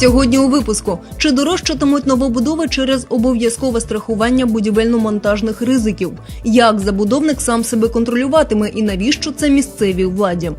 Сьогодні у випуску чи дорожчатимуть новобудови через обов'язкове страхування будівельно-монтажних ризиків? Як забудовник сам себе контролюватиме і навіщо це місцевій владі?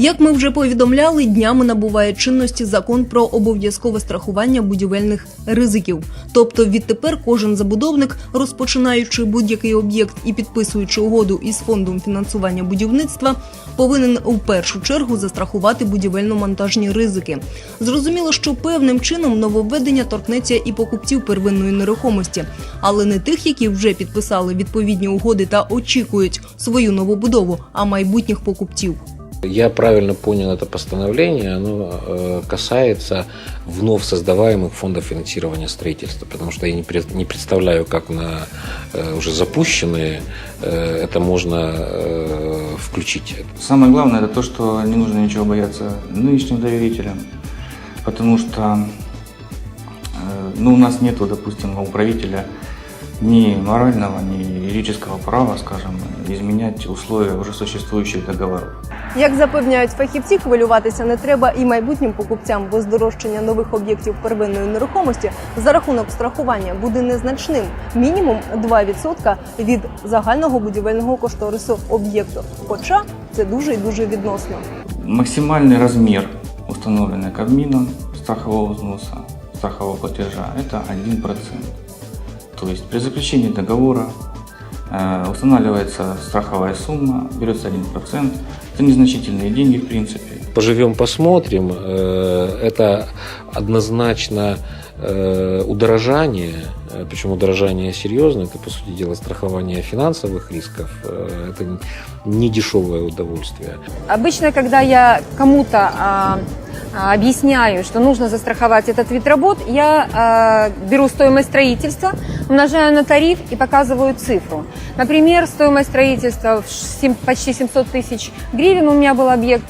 Як ми вже повідомляли, днями набуває чинності закон про обов'язкове страхування будівельних ризиків. Тобто відтепер кожен забудовник, розпочинаючи будь-який об'єкт і підписуючи угоду із фондом фінансування будівництва, повинен у першу чергу застрахувати будівельно-монтажні ризики. Зрозуміло, що певним чином нововведення торкнеться і покупців первинної нерухомості, але не тих, які вже підписали відповідні угоди та очікують свою новобудову, а майбутніх покупців. Я правильно понял это постановление, оно э, касается вновь создаваемых фондов финансирования строительства, потому что я не, пред- не представляю, как на э, уже запущенные э, это можно включить. Самое главное это то, что не нужно ничего бояться нынешним доверителям, потому что ну, у нас нету, допустим, у правителя ни морального, ни юридического права, скажем, изменять условия уже существующих договоров. Як запевняють фахівці, хвилюватися не треба і майбутнім покупцям, бо здорожчання нових об'єктів первинної нерухомості за рахунок страхування буде незначним мінімум 2% від загального будівельного кошторису об'єкту. Хоча це дуже і дуже відносно. Максимальный размер, установленный Кабмином страхового взноса, страхового платежа, это 1%. То есть при заключении договора э, устанавливается страховая сумма, берется 1%. Это незначительные деньги, в принципе. Поживем, посмотрим. Э, Это однозначно э, удорожание, э, причем удорожание серьезное, это, по сути дела, страхование финансовых рисков. Э, Это не дешевое удовольствие. Обычно, когда я кому-то а, а, объясняю, что нужно застраховать этот вид работ, я а, беру стоимость строительства, умножаю на тариф и показываю цифру. Например, стоимость строительства в почти 700 тысяч гривен, у меня был объект,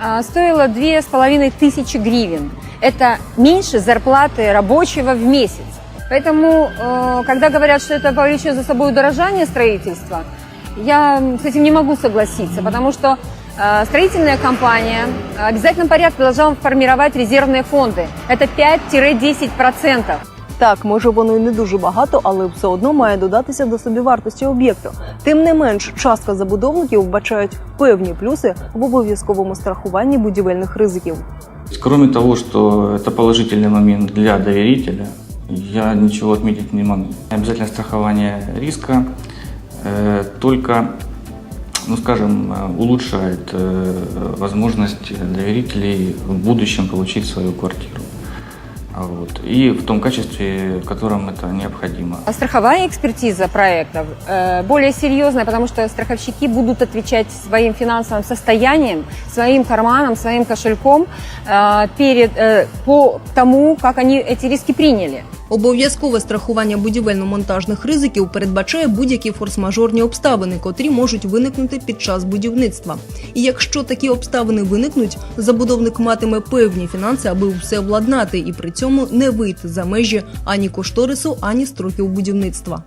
а, стоила 2,5 тысячи гривен. Это меньше зарплаты рабочего в месяц. Поэтому, э, когда говорят, что это повлечет за собой удорожание строительства, я с этим не могу согласиться, потому что э, строительная компания в обязательном порядке должна формировать резервные фонды. Это 5-10%. Так, може воно і не дуже багато, але все одно має додатися до собівартості об'єкту. Тим не менш, частка забудовників вбачають певні плюси в обов'язковому страхуванні будівельних ризиків. Кроме того, что это положительный момент для доверителя, я ничего отметить не могу. Обязательно страхование риска э, только, ну скажем, э, улучшает э, возможность доверителей в будущем получить свою квартиру. А Вот. И в том качестве, в котором это необходимо. А страховая экспертиза проектов э, более серьезная, потому что страховщики будут отвечать своим финансовым состоянием, своим карманом, своим кошельком э, перед, э, по тому, как они эти риски приняли. Обов'язкове страхування будівельно-монтажних ризиків передбачає будь-які форс-мажорні обставини, котрі можуть виникнути під час будівництва. І якщо такі обставини виникнуть, забудовник матиме певні фінанси, аби все владнати, і при цьому не вийти за межі ані кошторису, ані строків будівництва.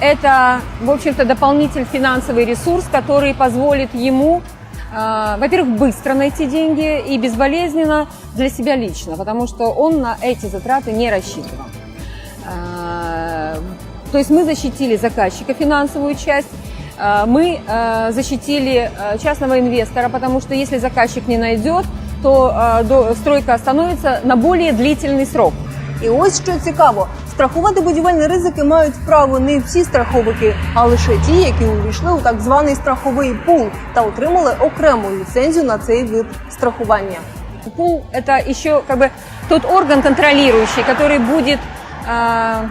Это, в общем-то, дополнительный финансовый ресурс, который позволит ему, э, во-первых, быстро найти деньги и безболезненно для себя лично, потому что он на эти затраты не рассчитывал. Э, То есть мы защитили заказчика финансовую часть, э, мы э, защитили э, частного инвестора, потому что если заказчик не найдет, то э, до- стройка остановится на более длительный срок. І ось що цікаво: страхувати будівельні ризики мають право не всі страховики, а лише ті, які увійшли у так званий страховий пул та отримали окрему ліцензію на цей вид страхування. Пул – это еще как бы тот орган контролирующий, который будет э,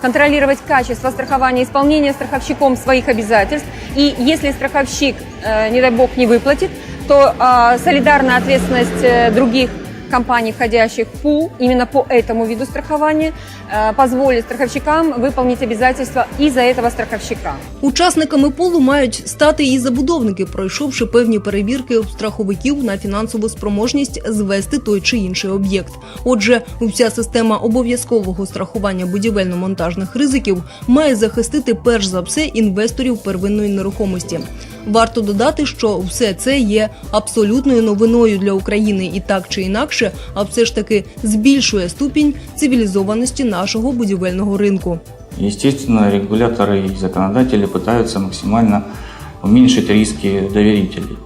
контролировать качество страхования, исполнение страховщиком своих обязательств. И если страховщик, э, не дай бог, не выплатит, то э, солидарная ответственность э, других компаний, входящих в пул, именно по этому виду страхования, э, позволит страховщикам выполнить обязательства и за этого страховщика. Учасниками пулу мають стати і забудовники, пройшовши певні перевірки у страховиків на фінансову спроможність звести той чи інший об'єкт. Отже, вся система обов'язкового страхування будівельно-монтажних ризиків має захистити перш за все інвесторів первинної нерухомості. Варто додати, що все це є абсолютною новиною для України і так чи інакше, а все ж таки збільшує ступінь цивілізованості нашого будівельного ринку. Естественно, регуляторы и законодатели пытаются максимально уменьшить риски доверителей.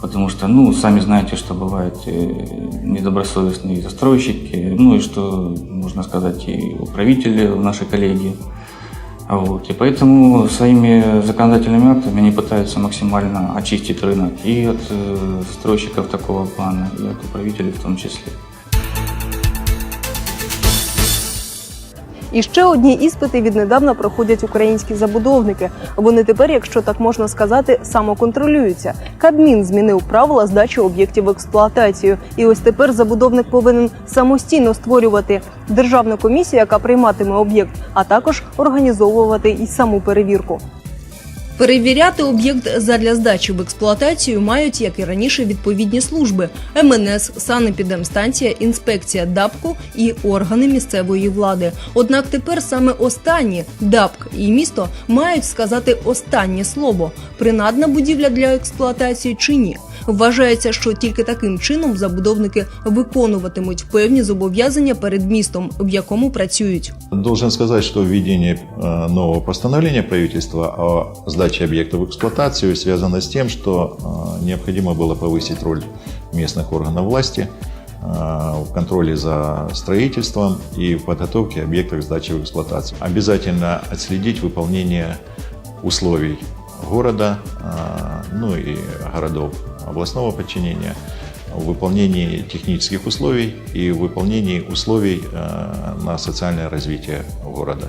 Потому что, ну, сами знаете, что бывают э, недобросовестные застройщики, ну и что, можно сказать, и управители в нашей коллегии. А Вот. И поэтому своими законодательными актами они пытаются максимально очистить рынок и от э, застройщиков такого плана, и от управителей в том числе. І ще одні іспити віднедавна проходять українські забудовники. Вони тепер, якщо так можна сказати, самоконтролюються. Кабмін змінив правила здачі об'єктів в експлуатацію. І ось тепер забудовник повинен самостійно створювати державну комісію, яка прийматиме об'єкт, а також організовувати і саму перевірку. Перевіряти об'єкт задля здачі в експлуатацію мають, як і раніше, відповідні служби: МНС, санепідемстанція, інспекція ДАПКу і органи місцевої влади. Однак тепер саме останні ДАПК і місто мають сказати останнє слово: принадна будівля для експлуатації чи ні. Вважається, що тільки таким чином забудовники виконуватимуть певні зобов'язання перед містом, в якому працюють. Должен сказать, что введение э, нового постановления правительства о сдаче объекта в эксплуатацию связано с тем, что э, необходимо было повысить роль местных органов власти э, в контроле за строительством и в подготовке объектов к сдаче в эксплуатацию. Обязательно отследить выполнение условий города, э, ну и городов областного подчинения в выполнении технических условий и в выполнении условий на социальное развитие города.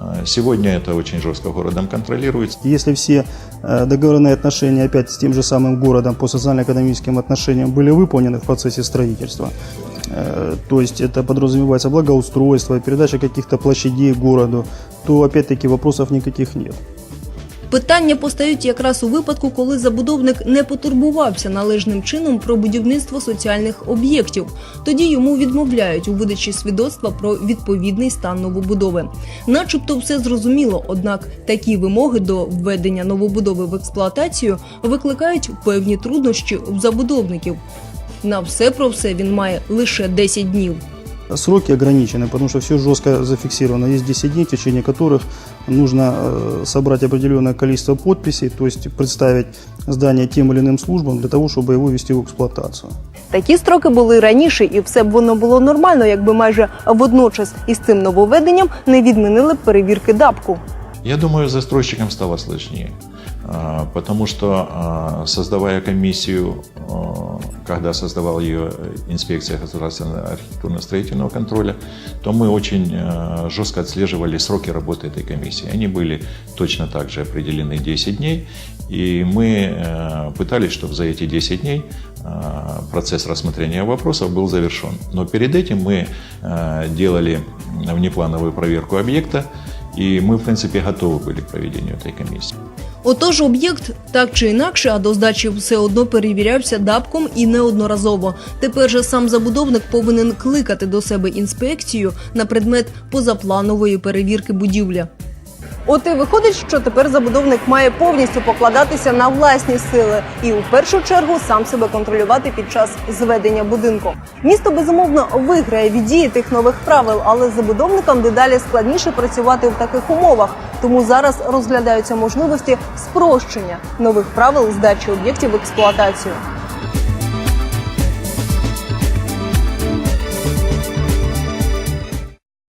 Э, Сегодня это очень жестко городом контролируется. Если все э, договорные отношения опять с тем же самым городом по социально-экономическим отношениям были выполнены в процессе строительства, э, то есть это подразумевается благоустройство, передача каких-то площадей городу, то опять-таки вопросов никаких нет. Питання постають якраз у випадку, коли забудовник не потурбувався належним чином про будівництво соціальних об'єктів. Тоді йому відмовляють у видачі свідоцтва про відповідний стан новобудови. Начебто все зрозуміло, однак такі вимоги до введення новобудови в експлуатацію викликають певні труднощі у забудовників. На все про все він має лише 10 днів. Сроки ограничены, потому что все жестко зафиксировано. Есть 10 дней, в течение которых нужно э, собрать определенное количество подписей, то есть представить здание тем или иным службам для того, чтобы его ввести в эксплуатацию. Такі строки були раніше, і все б воно було нормально, якби майже водночас із цим нововведенням не відмінили б перевірки ДАПКу. Я думаю, застройщикам стало сложнее, а, Потому что а, создавая комиссию, а, когда создавал ее инспекция государственного архитектурно-строительного контроля, то мы очень а, жестко отслеживали сроки работы этой комиссии. Они были точно так же определены 10 дней, и мы а, пытались, чтобы за эти 10 дней а, процесс рассмотрения вопросов был завершен. Но перед этим мы а, делали внеплановую проверку объекта, и мы, в принципе, готовы были к проведению этой комиссии. Отож, об'єкт так чи інакше, а до здачі все одно перевірявся ДАПКом і неодноразово. Тепер же сам забудовник повинен кликати до себе інспекцію на предмет позапланової перевірки будівлі. От і виходить, що тепер забудовник має повністю покладатися на власні сили і у першу чергу сам себе контролювати під час зведення будинку. Місто безумовно виграє від дії тих нових правил, але забудовникам дедалі складніше працювати в таких умовах. Тому зараз розглядаються можливості спрощення нових правил здачі об'єктів в експлуатацію.